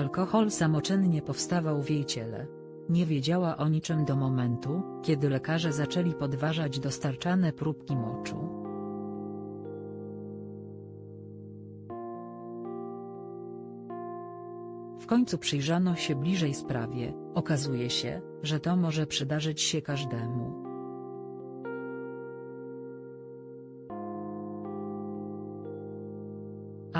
Alkohol samoczynnie powstawał w jej ciele. Nie wiedziała o niczym do momentu, kiedy lekarze zaczęli podważać dostarczane próbki moczu. W końcu przyjrzano się bliżej sprawie, okazuje się, że to może przydarzyć się każdemu.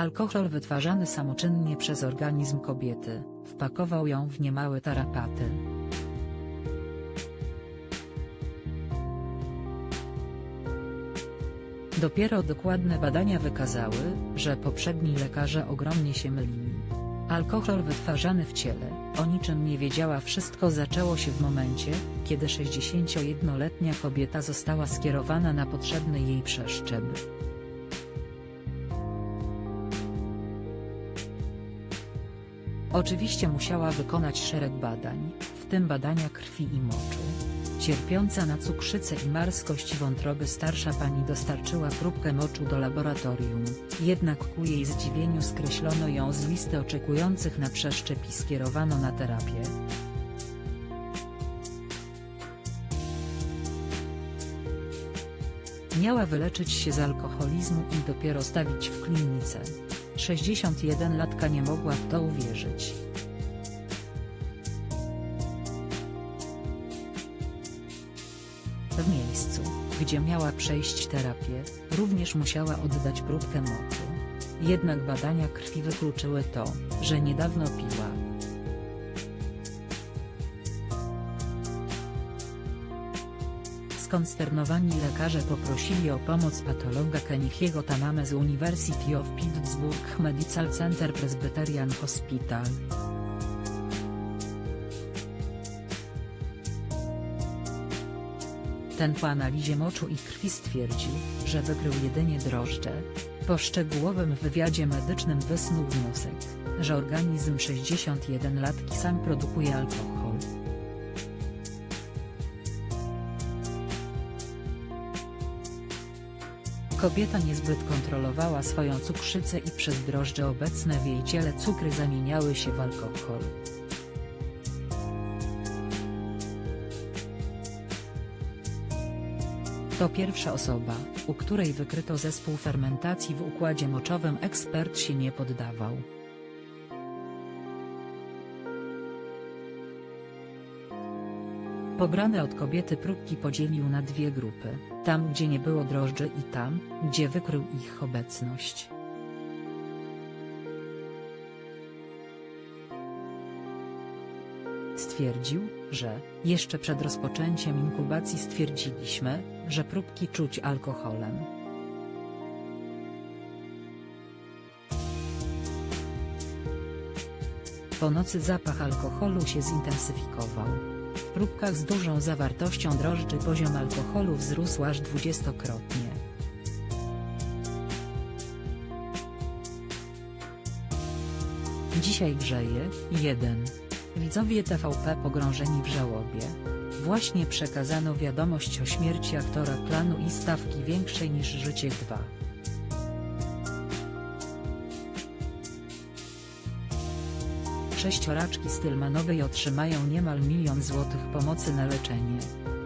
Alkohol wytwarzany samoczynnie przez organizm kobiety, wpakował ją w niemałe tarapaty. Dopiero dokładne badania wykazały, że poprzedni lekarze ogromnie się mylili. Alkohol wytwarzany w ciele, o niczym nie wiedziała wszystko zaczęło się w momencie, kiedy 61-letnia kobieta została skierowana na potrzebny jej przeszczep. Oczywiście musiała wykonać szereg badań, w tym badania krwi i moczu. Cierpiąca na cukrzycę i marskość wątroby starsza pani dostarczyła próbkę moczu do laboratorium, jednak ku jej zdziwieniu skreślono ją z listy oczekujących na przeszczep i skierowano na terapię. Miała wyleczyć się z alkoholizmu i dopiero stawić w klinice. 61-latka nie mogła w to uwierzyć. W miejscu, gdzie miała przejść terapię, również musiała oddać próbkę moczu. Jednak badania krwi wykluczyły to, że niedawno piła. Skonsternowani lekarze poprosili o pomoc patologa Kenichiego Tamame z University of Pittsburgh Medical Center Presbyterian Hospital. Ten po analizie moczu i krwi stwierdził, że wykrył jedynie drożdże. Po szczegółowym wywiadzie medycznym wysnuł wniosek, że organizm 61-latki sam produkuje alkohol. Kobieta niezbyt kontrolowała swoją cukrzycę i przez drożdże obecne w jej ciele cukry zamieniały się w alkohol. To pierwsza osoba, u której wykryto zespół fermentacji w układzie moczowym ekspert się nie poddawał. Pobrane od kobiety próbki podzielił na dwie grupy, tam gdzie nie było drożdży i tam, gdzie wykrył ich obecność. Stwierdził, że, jeszcze przed rozpoczęciem inkubacji stwierdziliśmy, że próbki czuć alkoholem. Po nocy zapach alkoholu się zintensyfikował. Próbkach z dużą zawartością drożdży poziom alkoholu wzrósł aż dwudziestokrotnie. Dzisiaj grzeje, 1. Widzowie TVP pogrążeni w żałobie. Właśnie przekazano wiadomość o śmierci aktora planu i stawki większej niż życie 2. Sześcioraczki Stylmanowej otrzymają niemal milion złotych pomocy na leczenie.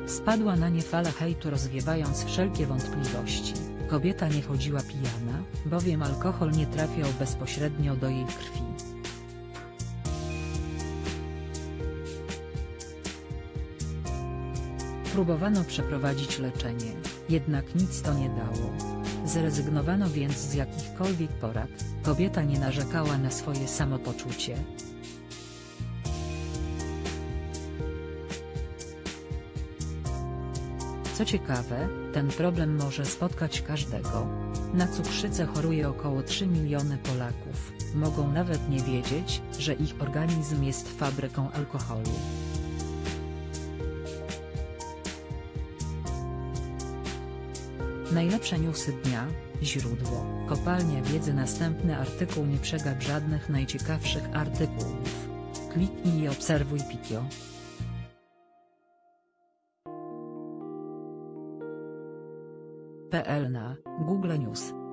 Spadła na nie fala hejtu rozwiewając wszelkie wątpliwości. Kobieta nie chodziła pijana, bowiem alkohol nie trafiał bezpośrednio do jej krwi. Próbowano przeprowadzić leczenie, jednak nic to nie dało. Zrezygnowano więc z jakichkolwiek porad, kobieta nie narzekała na swoje samopoczucie. Co ciekawe, ten problem może spotkać każdego. Na cukrzycę choruje około 3 miliony Polaków, mogą nawet nie wiedzieć, że ich organizm jest fabryką alkoholu. Najlepsze newsy dnia, źródło, kopalnia wiedzy Następny artykuł nie przegap żadnych najciekawszych artykułów. Kliknij i obserwuj Pikio. PL na Google News